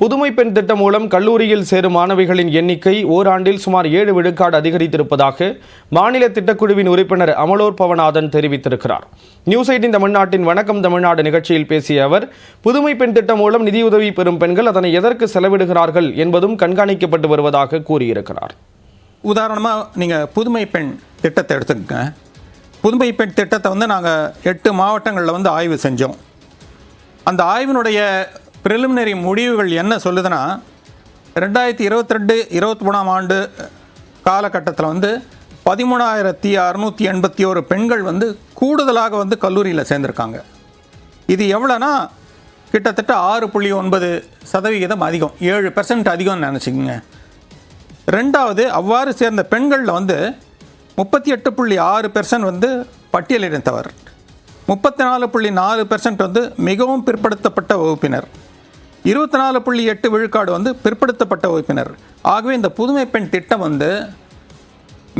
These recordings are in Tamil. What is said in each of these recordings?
புதுமை பெண் திட்டம் மூலம் கல்லூரியில் சேரும் மாணவிகளின் எண்ணிக்கை ஓராண்டில் சுமார் ஏழு விழுக்காடு அதிகரித்திருப்பதாக மாநில திட்டக்குழுவின் உறுப்பினர் அமலோர் பவநாதன் தெரிவித்திருக்கிறார். நியூஸ் எயிட்டின் தமிழ்நாட்டின் வணக்கம் தமிழ்நாடு நிகழ்ச்சியில் பேசிய அவர் புதுமை பெண் திட்டம் மூலம் நிதியுதவி பெறும் பெண்கள் அதனை எதற்கு செலவிடுகிறார்கள் என்பதும் கண்காணிக்கப்பட்டு வருவதாக கூறியிருக்கிறார். உதாரணமாக நீங்கள் புதுமை பெண் திட்டத்தை எடுத்துக்கங்க. புதுமை பெண் திட்டத்தை வந்து நாங்கள் எட்டு மாவட்டங்களில் வந்து ஆய்வு செஞ்சோம். அந்த ஆய்வினுடைய ப்ரிலிமினரி முடிவுகள் என்ன சொல்லுதுன்னா ரெண்டாயிரத்தி இருபத்தி ரெண்டு இருபத்தி மூணாம் ஆண்டு காலகட்டத்தில் வந்து பதிமூணாயிரத்தி அறுநூற்றி எண்பத்தி ஒரு பெண்கள் வந்து கூடுதலாக வந்து கல்லூரியில் சேர்ந்துருக்காங்க. இது எவ்வளோனா கிட்டத்தட்ட ஆறு புள்ளி ஒன்பது சதவிகிதம் அதிகம் ஏழு பெர்சன்ட் அதிகம்னு நினச்சிக்கோங்க. ரெண்டாவது அவ்வாறு சேர்ந்த பெண்களில் வந்து முப்பத்தி எட்டு புள்ளி ஆறு பெர்சன்ட் வந்து பட்டியலிடத்தவர் முப்பத்தி நாலு புள்ளி நாலு பெர்சன்ட் வந்து மிகவும் பிற்படுத்தப்பட்ட வகுப்பினர். இருபத்தி நாலு புள்ளி எட்டு விழுக்காடு வந்து பிற்படுத்தப்பட்ட உறுப்பினர். ஆகவே இந்த புதுமை பெண் திட்டம் வந்து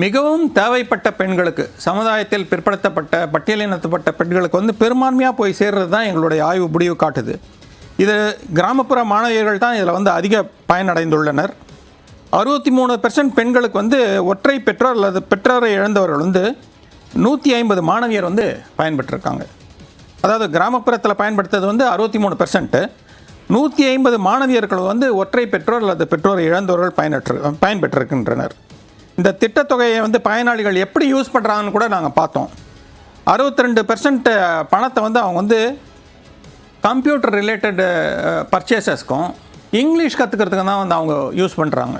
மிகவும் தேவைப்பட்ட பெண்களுக்கு சமுதாயத்தில் பிற்படுத்தப்பட்ட பட்டியலினத்தப்பட்ட பெண்களுக்கு வந்து பெரும்பான்மையாக போய் சேர்றது தான் எங்களுடைய ஆய்வு முடிவு காட்டுது. இது கிராமப்புற மாணவியர்கள் தான் இதில் வந்து அதிக பயனடைந்துள்ளனர். அறுபத்தி மூணு பெர்சன்ட் பெண்களுக்கு வந்து ஒற்றை பெற்றோர் அல்லது பெற்றோரை இழந்தவர்கள் வந்து நூற்றி ஐம்பது மாணவியர் வந்து பயன்பெற்றிருக்காங்க. அதாவது கிராமப்புறத்தில் பயன்படுத்துறது வந்து அறுபத்தி மூணு பெர்சன்ட்டு நூற்றி ஐம்பது மாணவியர்கள் வந்து ஒற்றை பெற்றோர் அல்லது பெற்றோர் இழந்தவர்கள் பயனற்று பயன்பெற்றிருக்கின்றனர். இந்த திட்டத்தொகையை வந்து பயனாளிகள் எப்படி யூஸ் பண்ணுறாங்கன்னு கூட நாங்கள் பார்த்தோம். அறுபத்தி ரெண்டு பெர்சன்ட் பணத்தை வந்து அவங்க வந்து கம்ப்யூட்டர் ரிலேட்டட் பர்ச்சேசஸ்க்கும் இங்கிலீஷ் கற்றுக்கிறதுக்கு தான் வந்து அவங்க யூஸ் பண்ணுறாங்க